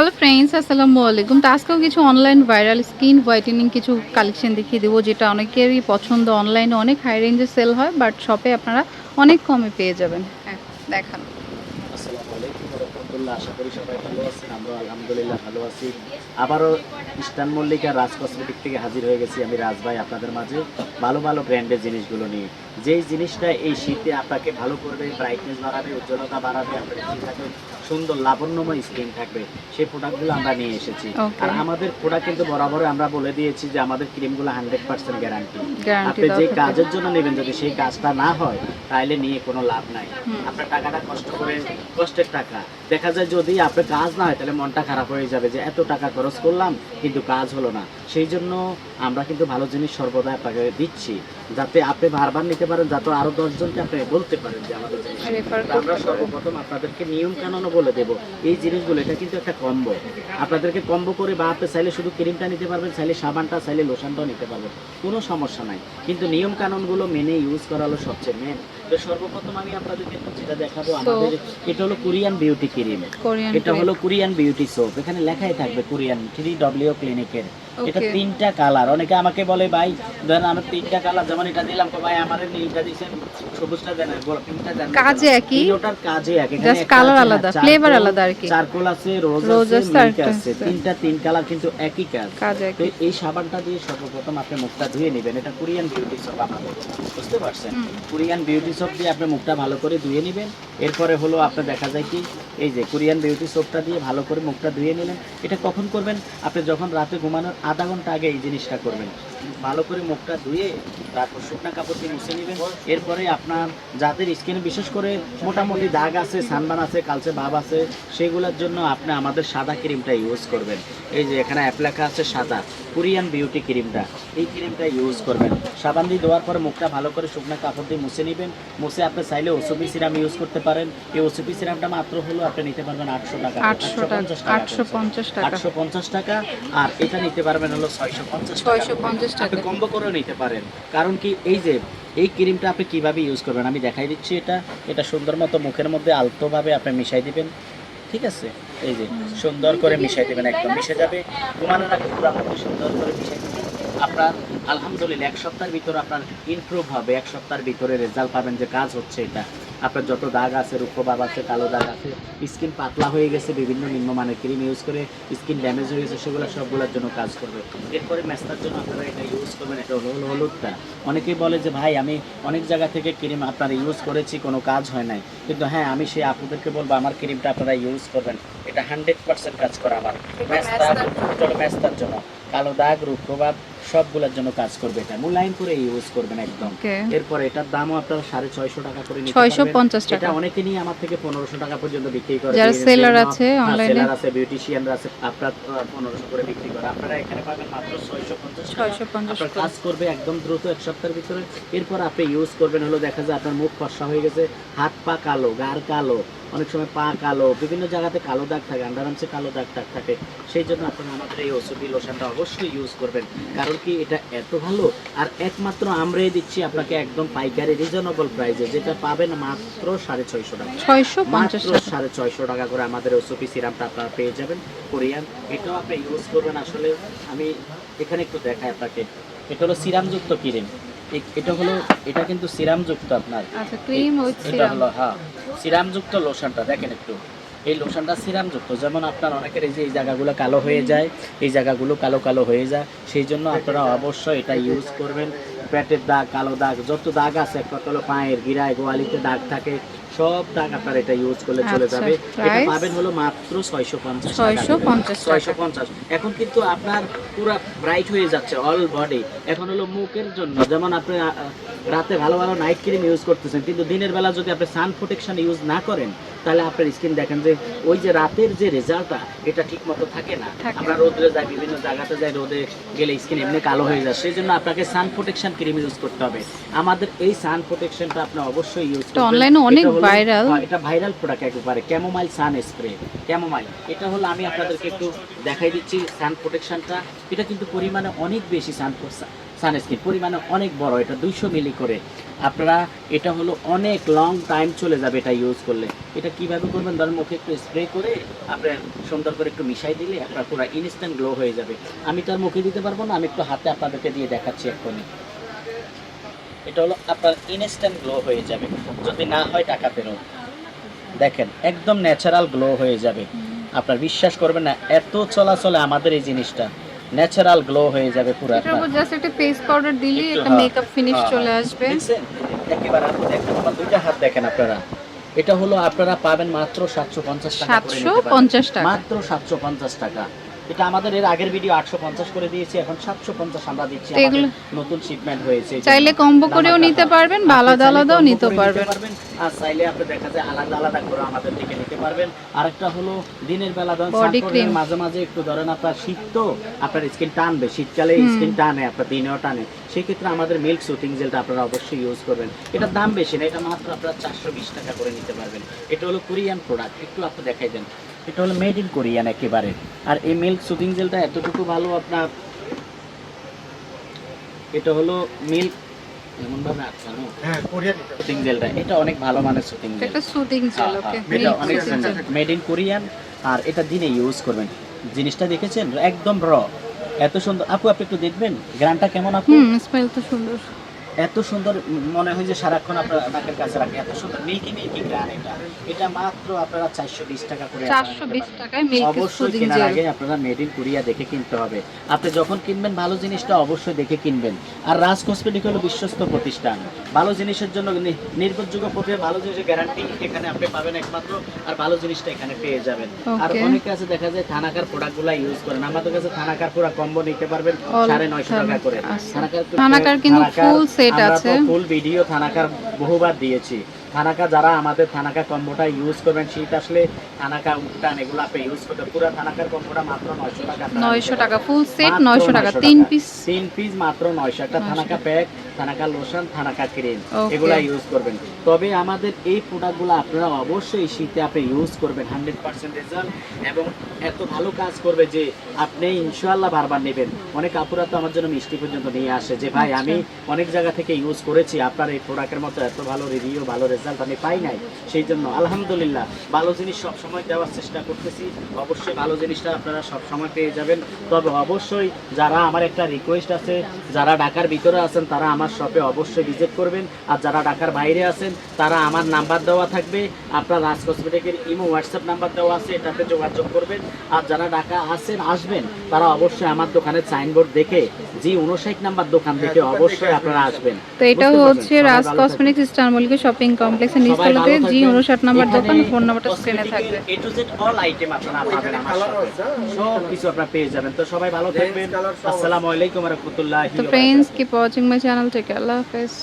Hello friends আসসালামু আলাইকুম তো আজকেও কিছু অনলাইন ভাইরাল স্কিন হোয়াইটেনিং কিছু কালেকশন দেখিয়ে দেবো, যেটা অনেকেরই পছন্দ অনলাইনে অনেক হাই রেঞ্জে সেল হয় বাট শপে আপনারা অনেক কমে পেয়ে যাবেন। হ্যাঁ দেখান। আবারও থেকে হাজির হয়ে গেছি আমি রাজ ভাই আপনাদের মাঝে ভালো ভালো ব্র্যান্ডের জিনিসগুলো নিয়ে। যেই জিনিসটা এই শীতে আপনাকে ভালো করবে ব্রাইটনেস বাড়াবে উজ্জ্বলতা বাড়াবে আপনার থাকবে সুন্দর লাবণ্যময় স্কিন থাকবে সেই প্রোডাক্টগুলো আমরা নিয়ে এসেছি। আর আমাদের প্রোডাক্ট কিন্তু বরাবর আমরা বলে দিয়েছি যে আমাদের ক্রিমগুলো হান্ড্রেড পার্সেন্ট গ্যারান্টি গ্যারান্টি আপনি যে কাজের জন্য নেবেন যদি সেই কাজটা না হয় তাহলে নিয়ে কোনো লাভ নাই। আপনার টাকাটা কষ্ট করে কষ্টের টাকা। দেখা যায় যদি আপনার কাজ না হয় তাহলে মনটা খারাপ হয়ে যাবে যে এত টাকা খরচ করলাম কিন্তু কাজ হলো না। সেই জন্য আমরা কিন্তু ভালো জিনিস সর্বদা আপনাকে দিচ্ছি। যাতে আপনি বারবার নিতে পারেন যাতে আরও দশজনকে আপনি বলতে পারেন যে আমাদের আমরা সর্বপ্রথম আপনাদেরকে নিয়ম কানুনও বলে দেব। এই জিনিসগুলো এটা কিন্তু একটা কম্বো। আপনাদেরকে কম্বো করে বা আপনি চাইলে শুধু ক্রিমটা নিতে পারবেন চাইলে সাবানটা চাইলে লোশনটাও নিতে পারবেন। কোনো সমস্যা নাই। কিন্তু নিয়ম কানুনগুলো মেনে ইউজ করা হলো সবচেয়ে মেন তো সর্বপ্রথম আমি আপনাদেরকে যেটা দেখাবো আমাদের এটা হলো কোরিয়ান বিউটি ক্রিম এটা হলো কোরিয়ান বিউটি সোপ এখানে লেখাই থাকবে কোরিয়ান থ্রি ডব্লিউ ক্লিনিকের এটা তিনটা কালার। অনেকে আমাকে বলে ভাই ধরেন আমার তিনটা কালার যেমন এটা দিলাম ভাই আমার নীলটা দিয়েছেন সবুজটা দেন দেন। কাজে একই, ওটার কাজে এক আছে না, আলাদা, flavor আলাদা আর কি। চারকোল আছে রোজ আছে মিল্ক। তিনটা তিন কালার কিন্তু একই কাজ। তো এই সাবানটা দিয়ে সর্বপ্রথম আপনি মুখটা ধুয়ে নেবেন। এটা কোরিয়ান বিউটি সোপ আমাদের বুঝতে পারছেন? কোরিয়ান বিউটি সোপ দিয়ে আপনি মুখটা ভালো করে ধুয়ে নেবেন। এরপরে হলো আপনার দেখা যায় কি এই যে কোরিয়ান বিউটি সোপটা দিয়ে ভালো করে মুখটা ধুয়ে নিলেন এটা কখন করবেন? আপনি যখন রাতে ঘুমানোর আধা ঘণ্টা আগে এই জিনিসটা করবেন। ভালো করে মুখটা ধুয়ে তারপর শুকনা কাপড় দিয়ে মুছে নেবেন। এরপরে আপনার যাদের স্কিনে বিশেষ করে মোটামুটি দাগ আছে সানবান আছে কালচে ভাব আছে সেগুলোর জন্য আপনি আমাদের সাদা ক্রিমটা ইউজ করবেন। এই যে এখানে অ্যাপ লেখা আছে সাদা কোরিয়ান বিউটি ক্রিমটা এই ক্রিমটা ইউজ করবেন। সাবান দিয়ে দেওয়ার পরে মুখটা ভালো করে শুকনো কাপড় দিয়ে মুছে নেবেন। মুছে আপনি চাইলে ওসুপি সিরাম ইউজ করতে পারেন। এই ওসুপি সিরামটা মাত্র হলো আপনি নিতে পারবেন আটশো টাকা আটশো টাকা আটশো পঞ্চাশ টাকা আটশো পঞ্চাশ টাকা। আর এটা নিতে পারবেন হলো ছয়শো পঞ্চাশ ছয়শো পঞ্চাশ আপনি কম্বো করে নিতে পারেন। কারণ কি এই যে এই ক্রিমটা আপনি কীভাবে ইউজ করবেন? আমি দেখাই দিচ্ছি এটা। এটা সুন্দর মতো মুখের মধ্যে আলতোভাবে আপনি মিশাই দিবেন। ঠিক আছে? এই যে সুন্দর করে মিশাই দিবেন একদম মিশে যাবে। ঘুমানোর আগে পুরো আপনাকে সুন্দর করে মিশাই দিবেন। আপনার আলহামদুলিল্লাহ এক সপ্তাহের ভিতরে আপনার ইমপ্রুভ হবে। এক সপ্তাহের ভিতরে রেজাল্ট পাবেন যে কাজ হচ্ছে এটা। আপনার যত দাগ আছে রুক্ষভাব আছে কালো দাগ আছে স্কিন পাতলা হয়ে গেছে বিভিন্ন নিম্নমানের ক্রিম ইউজ করে স্কিন ড্যামেজ হয়ে গেছে সেগুলো সবগুলোর জন্য কাজ করবে। এরপরে ম্যাস্তার জন্য আপনারা এটা ইউজ করবেন এটা হলো হলো হলুদটা। অনেকেই বলে যে ভাই আমি অনেক জায়গা থেকে ক্রিম আপনারা ইউজ করেছি কোনো কাজ হয় নাই। কিন্তু হ্যাঁ আমি সেই আপনাদেরকে বলব আমার ক্রিমটা আপনারা ইউজ করবেন। এটা হান্ড্রেড পার্সেন্ট কাজ করে আমার। ম্যাস্তা চলো ম্যাস্তার জন্য। কালো দাগ রুক্ষভাব সবগুলোর জন্য কাজ করবে এটা। মূল্যায়ন করে ইউজ করবেন একদম। এরপর এটার দামও আপনারা সাড়ে ছয়শো টাকা করে নিতে ছয়শো পারবেন। পঞ্চাশ টাকা। এটা অনেকে নিয়ে আমার থেকে পনেরোশো টাকা পর্যন্ত বিক্রি করে। যারা বিভিন্ন- আছে হ্যাঁ, online এ। seller আছে বিউটিশিয়ানরা আছে আপনার পনেরোশো করে বিক্রি করে। আপনারা এখানে পাবেন মাত্র ছয়শো পঞ্চাশ ছয়শো পঞ্চাশ কাজ করবে একদম দ্রুত এক সপ্তাহের ভিতরে। এরপর আপনি ইউজ করবেন হলো দেখা যায় আপনার মুখ ফর্সা হয়ে গেছে হাত পা কালো গার কালো অনেক সময় পা কালো বিভিন্ন জায়গাতে কালো দাগ থাকে আন্ডারামসে কালো দাগ দাগ থাকে। সেই জন্য আপনারা আমাদের এই ওষুধি লোশনটা অবশ্যই ইউজ করবেন। কারণ কি এটা এত ভালো? আর একমাত্র আমরাই দিচ্ছি আপনাকে একদম পাইকারি রিজনেবল প্রাইসে যেটা পাবেন মাত্র সাড়ে ছয়শো টাকা। ছয়শো পঞ্চাশ মাত্র সাড়ে ছয়শো টাকা করে আমাদের ওসুপি সিরামটা আপনারা পেয়ে যাবেন। কোরিয়ান এটাও আপনি ইউজ করবেন। আসলে আমি এখানে একটু দেখাই আপনাকে। এটা হলো সিরামযুক্ত ক্রিম। এটা হলো এটা কিন্তু সিরামযুক্ত আপনার। আচ্ছা ক্রিম উইথ এটা সিরাম। হলো হ্যাঁ সিরামযুক্ত লোশনটা দেখেন একটু। এই লোশনটা সিরামযুক্ত যেমন আপনার অনেকের এই যে এই জায়গাগুলো কালো হয়ে যায় এই জায়গাগুলো কালো কালো হয়ে যায় সেই জন্য আপনারা অবশ্যই এটা ইউজ করবেন। পেটের দাগ কালো দাগ যত দাগ আছে কত পায়ের গিরায় গোয়ালিতে দাগ থাকে সব দাগ আপনার এটা ইউজ করলে চলে আচ্ছা, যাবে। এটা পাবেন হলো মাত্র ছয়শো পঞ্চাশ ছয়শো এখন কিন্তু আপনার পুরো ব্রাইট হয়ে যাচ্ছে অল বডি এখন হলো মুখের জন্য যেমন আপনি রাতে ভালো ভালো নাইট ক্রিম ইউজ করতেছেন কিন্তু দিনের বেলা যদি আপনি সান প্রোটেকশন ইউজ না করেন তাহলে আপনার স্কিন দেখেন যে ওই যে রাতের যে রেজাল্টটা এটা ঠিক মতো থাকে না। আমরা রোদে যাই বিভিন্ন জায়গাতে যাই রোদে গেলে স্কিন এমনি কালো হয়ে যায়। সেই জন্য আপনাকে সান প্রোটেকশন ক্রিম ইউজ করতে হবে। আমাদের এই সান প্রোটেকশনটা আপনি অবশ্যই ইউজ এটা online এ অনেক viral। এটা ভাইরাল প্রোডাক্ট একেবারে। ক্যামোমাইল সান স্প্রে ক্যামোমাইল এটা হলো আমি আপনাদেরকে একটু দেখাই দিচ্ছি সান প্রোটেকশনটা এটা কিন্তু পরিমাণে অনেক বেশি সান সানস্ক্রিন। পরিমাণে অনেক বড়, এটা দুইশো মিলি করে। আপনারা, এটা হলো অনেক লং টাইম চলে যাবে এটা ইউজ করলে। এটা কীভাবে করবেন? ধরেন মুখে একটু স্প্রে করে আপনার সুন্দর করে একটু মিশাই দিলে আপনার পুরো ইনস্ট্যান্ট গ্লো হয়ে যাবে। আমি তো আর মুখে দিতে পারব না, আমি একটু হাতে আপনাদেরকে দিয়ে দেখাচ্ছি এক্ষুনি। এটা হলো আপনার ইনস্ট্যান্ট গ্লো হয়ে যাবে। যদি না হয় টাকা ফেরত। দেখেন, একদম ন্যাচারাল গ্লো হয়ে যাবে। আপনার বিশ্বাস করবেন না, এত চলাচলে আমাদের এই জিনিসটা। ন্যাচারাল গ্লো হয়ে যাবে পুরো এটা জাস্ট একটা পেস্ট পাউডার দিলেই একটা হ্যাঁ, মেকআপ ফিনিশ হ্যাঁ, চলে আসবে। একবার আপনি দেখেন আমার দুইটা হাত দেখেন আপনারা। এটা হলো আপনারা পাবেন মাত্র সাতশো পঞ্চাশ টাকা করে সাতশো নিতে পারেন। পঞ্চাশ টাকা। মাত্র সাতশো পঞ্চাশ টাকা। এটা আমাদের এর আগের ভিডিও আটশো পঞ্চাশ করে দিয়েছি এখন সাতশো পঞ্চাশ আমরা দিচ্ছি। এগুলো- আমাদের নতুন শিপমেন্ট হয়েছে। চাইলে কম্বো করেও নিতে পারবেন বা আলাদা আলাদাও নিতে পারবেন। আর চাইলে আপনি দেখা যায় আলাদা আলাদা করে আমাদের থেকে নিতে পারবেন। আরেকটা হলো দিনের বেলা ধরেন স্নান মাঝে মাঝে একটু ধরেন আপনার শীত তো আপনার স্কিন টানবে শীতকালে স্কিন টানে আপনার দিনেও টানে। সেই ক্ষেত্রে আমাদের মিল্ক সুটিং জেলটা আপনারা অবশ্যই ইউজ করবেন। এটার দাম বেশি না এটা মাত্র আপনারা চারশো বিশ টাকা করে নিতে পারবেন। এটা হলো কোরিয়ান প্রোডাক্ট একটু আপনি দেখাই দেন। এটা হলো মেড ইন কোরিয়ান একেবারে। আর এই মিল্ক সুটিং জেলটা এতটুকু ভালো আপনার? এটা হলো মিল্ক আটকানো হ্যাঁ কোরিয়ান এটা। জেলটা এটা অনেক ভালো মানের সুটিং জেল একটা সুদিং জেল ওকে এটা অনেক মেড ইন কোরিয়ান আর এটা দিনে ইউজ করবেন। জিনিসটা দেখেছেন? একদম র এত সুন্দর। আপু আপনি একটু দেখবেন? গ্রানটা কেমন আপু? হুম স্মেল তো সুন্দর। এত সুন্দর মনে হয় যে সারাক্ষণ আপনার নাকের কাছে রাখে এত সুন্দর মিল্কি মিল্কি গ্রান এটা। এটা মাত্র আপনারা চারশো বিশ টাকা করে চারশো বিশ। টাকায় অবশ্যই কেনার আগে আপনারা মেড ইন কোরিয়া দেখে কিনতে হবে। আপনি যখন কিনবেন ভালো জিনিসটা অবশ্যই দেখে কিনবেন। আর রাজ কসমেটিক হলো বিশ্বস্ত প্রতিষ্ঠান। ভালো জিনিসের জন্য নির্ভরযোগ্য প্রক্রিয়া ভালো জিনিসের গ্যারান্টি এখানে আপনি পাবেন একমাত্র আর ভালো জিনিসটা এখানে পেয়ে যাবেন। আর. অনেকে আছে দেখা যায় থানাকার প্রোডাক্টগুলো ইউজ করেন। আমাদের কাছে থানাকার পুরো কম্বো নিতে পারবেন সাড়ে নয়শো টাকা করে। থানাকার কিন্তু থানাকার- full তো আছে। ফুল ভিডিও থানাকার বহুবার দিয়েছি। থানাকা যারা আমাদের থানাকা কম্বোটা ইউজ করবেন শীত আসলে থানাকা উত্তান এগুলো আপনি ইউজ করতে পুরো থানাকার কম্বোটা মাত্র নয়শো টাকা। আপনারা নয়শো নিতে টাকা ফুল সেট মাত্র নয়শো টাকা তিন পিস তিন পিস মাত্র নয়শো। টাকা। Thanaka pack thanaka lotion thanaka cream এগুলা ইউজ করবেন। তবে আমাদের এই প্রোডাক্টগুলো আপনারা অবশ্যই শীতে আপনি ইউজ করবেন হান্ড্রেড পার্সেন্ট রেজাল্ট এবং এত ভালো কাজ করবে যে আপনি ইনশাল্লাহ বারবার নেবেন। অনেক আপুরা তো আমার জন্য মিষ্টি পর্যন্ত নিয়ে আসে যে ভাই আচ্ছা। আমি অনেক জায়গা থেকে ইউজ করেছি আপনার এই প্রোডাক্টের মতো এত ভালো রিভিউ ভালো রেজাল্ট আমি পাই নাই। সেই জন্য আলহামদুলিল্লাহ ভালো জিনিস সব সময় দেওয়ার চেষ্টা করতেছি। অবশ্যই ভালো জিনিসটা আপনারা সব সময় পেয়ে যাবেন। তবে অবশ্যই যারা আমার একটা রিকোয়েস্ট আছে যারা ঢাকার ভিতরে আছেন তারা আমার শপে অবশ্যই ভিজিট করবেন। আর যারা ঢাকার বাইরে আছেন তারা আমার নাম্বার দেওয়া থাকবে। আপনার রাজ কসমেটিকের ইমো হোয়াটসঅ্যাপ নাম্বার দেওয়া আছে এটাতে যোগাযোগ করবেন। আর যারা ঢাকা আসেন আসবেন তারা অবশ্যই আমার দোকানের সাইনবোর্ড দেখে জি উনষাট নাম্বার দোকান দেখে অবশ্যই আপনারা আসবেন। তো এটা হচ্ছে Raj cosmetics star Mallika shopping কমপ্লেক্সের নিচতলাতে জি উনষাট নাম্বার দোকান ফোন নাম্বারটা স্ক্রিনে থাকবে। A to Z all item আপনারা পাবেন আমার কালার সব কিছু আপনারা পেয়ে যাবেন। তো সবাই ভালো থাকবেন। আসসালামু আলাইকুম রহমতুল্লাহ তো friends keep watching my channel থেকে আল্লাহ হাফেজ।